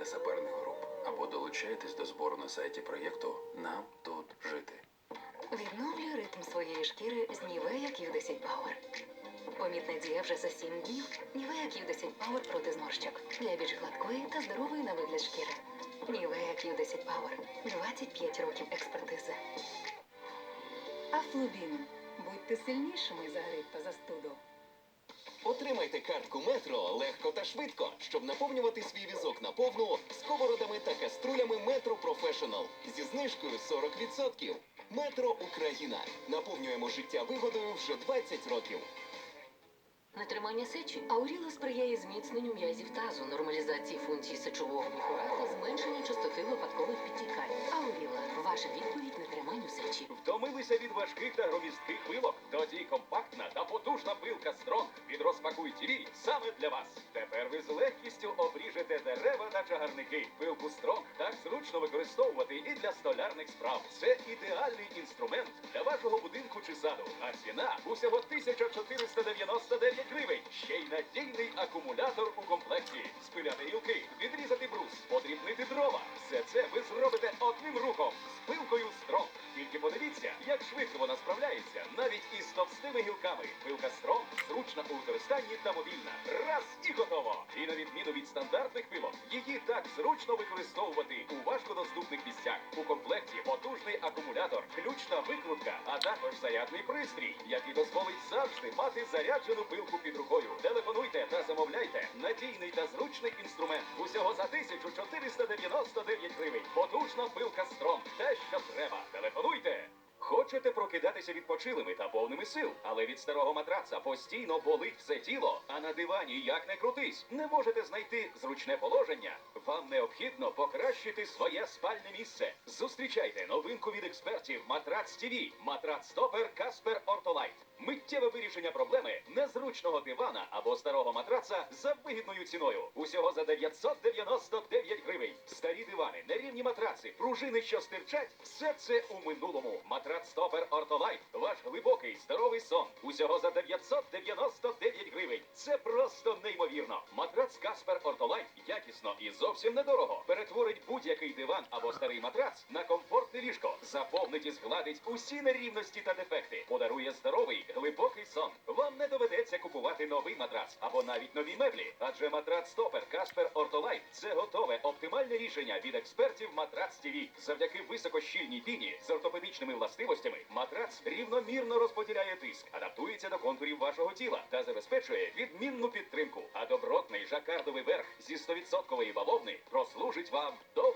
для саперних груп або долучайтесь до збору на сайті проєкту Нам тут жити. Відновлюй ритм своєї шкіри з Нівея Q10 Power. Помітна дія вже за 7 днів. Нівея Q10 Power проти зморщок. Для більш гладкої та здорової на вигляд шкіри. Нівея Q10 Power. 25 років експертизи. Афлубін. Будьте сильнішими за грип та застуду. Отримайте картку метро легко та швидко, щоб наповнювати свій візок на повну сковородами та каструлями Метро Професsional зі знижкою 40%. Метро Україна. Наповнюємо життя вигодою вже 20 років. Нетримання сечі Ауріла сприяє зміцненню м'язів тазу, нормалізації функцій сечового міхура та зменшенню частоти випадкових підтікань. Ваша відповідь нетриманню сечі. Втомилися від важких та громістких пилок? Тоді компактна та потужна пилка Стронг від розпакуй ТВ саме для вас. Тепер ви з легкістю обріжете дерева та чагарники. Пилку Стронг так зручно використовувати і для столярних справ. Це ідеальний інструмент для вашого будинку чи саду. А ціна усього 1499 гривень. Ще й надійний акумулятор у комплекті. Спиляти гілки, відрізати брус, подрібнити дрова. Все це ви зробите одним рухом пилкою Стронг. Тільки подивіться, як швидко вона справляється, навіть із товстими гілками. Пилка Стронг зручна у використанні та мобільна. Раз і готово. І на відміну від стандартних пилок, її так зручно використовувати у важкодоступних місцях. У комплекті потужний акумулятор, ключна викрутка, а також зарядний пристрій, який дозволить завжди мати заряджену пилку під рукою. Телефонуйте та замовляйте надійний та зручний інструмент. Усього за 1499 гривень. Потужна пилка Стронг. Прокидатися відпочилими та повними сил, але від старого матраца постійно болить все тіло, а на дивані як не крутись, не можете знайти зручне положення. Вам необхідно покращити своє спальне місце. Зустрічайте новинку від експертів Матрац ТВ. Матрац Стопер Каспер Ортолайт. Миттєве вирішення проблеми незручного дивана або старого матраца за вигідною ціною. Усього за 999 гривень. Старі дивани, нерівні матраци, пружини, що стирчать, все це у минулому. Матрац Стопер Ортолайт. Ваш глибокий здоровий сон. Усього за 999 гривень. Це просто неймовірно. Матрац Каспер Ортолайт якісно і зовсім недорого. Перетворить будь-який диван або старий матрац на комфортне ліжко. Заповнить і згладить усі нерівності та дефекти. Подарує здоровий, глибокий сон. Вам не доведеться купувати новий матрац або навіть нові меблі. Адже матрац Стопер Каспер Ортолайт це готове оптимальне рішення від експертів Матрац ТВ. Завдяки високощільній піні з ортопедичними властивостями матрац рівномірно розподіляє тиск, адаптується до контурів вашого тіла та забезпечує відмінну підтримку. А добротний жакардовий верх зі 100% бавовни прослужить вам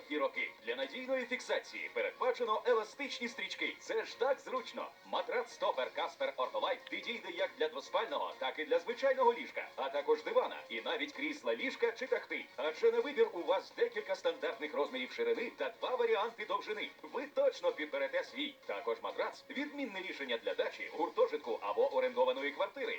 довгі роки. Для надійної фіксації передбачено еластичні стрічки. Це ж так зручно. Матрац Стопер Каспер Ортолайт підійде як для двоспального, так і для звичайного ліжка, а також дивана і навіть крісла ліжка чи тахти. Адже на вибір у вас декілька стандартних розмірів ширини та два варіанти довжини. Ви точно підберете свій. Також матрац відмінне рішення для дачі, гуртожитку або орендованої квартири.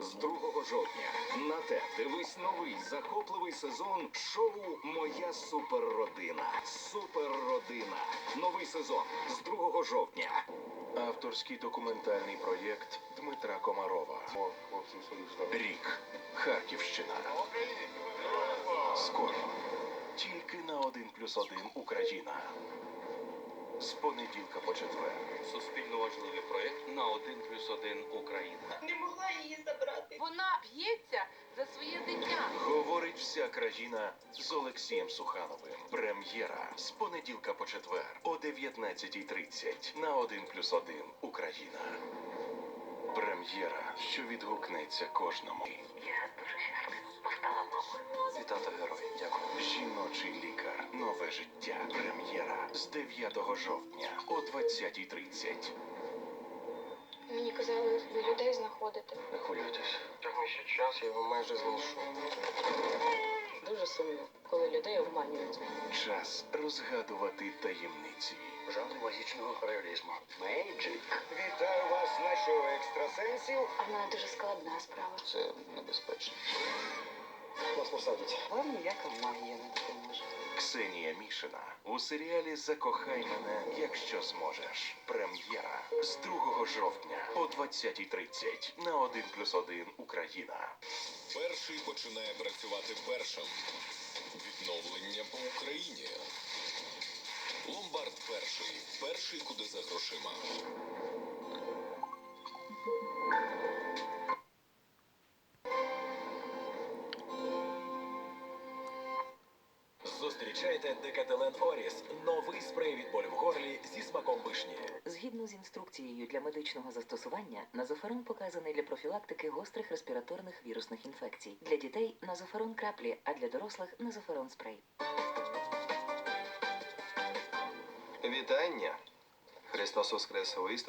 З 2 жовтня на те дивись новий захопливий сезон шоу Моя суперродина. Суперродина. Новий сезон з 2 жовтня. Авторський документальний проєкт Дмитра Комарова. Рік. Харківщина. Скоро. Тільки на 1 плюс 1 Україна. З понеділка по четвер. Суспільно важливий проєкт на 1 плюс 1 Україна. Не могла б'ється за своє дитя. Говорить вся країна з Олексієм Сухановим. Прем'єра з понеділка по четвер о 19.30 на 1 плюс 1 Україна. Прем'єра, що відгукнеться кожному. Я дуже щаслива. Постала мама. Цитата герой. Дякую. Жіночий лікар. Нове життя. Прем'єра з 9 жовтня о 20.30. Мені казали, ви людей знаходите. Не хвилюйтесь. ще час я його майже знайшов. Дуже сумно, коли людей обманюють. Час розгадувати таємниці. жанр магічного реалізму. Мейджик. Вітаю вас на шоу екстрасенсів. А в дуже складна справа. Це небезпечно. Вас посадять. Вам ніяка магія не допоможе. Ксенія Мішина у серіалі Закохай мене, якщо зможеш. Прем'єра з 2 жовтня о 20.30 на 1+,1 Україна. Перший починає працювати першим. Відновлення по Україні. Ломбард перший. Перший куди за грошима. Зустрічайте Декателен Оріс. Новий спрей від болю в горлі зі смаком вишні. Згідно з інструкцією для медичного застосування, назоферон показаний для профілактики гострих респіраторних вірусних інфекцій. Для дітей назоферон краплі, а для дорослих назоферон спрей. Вітання. Христос Воскрес! Ви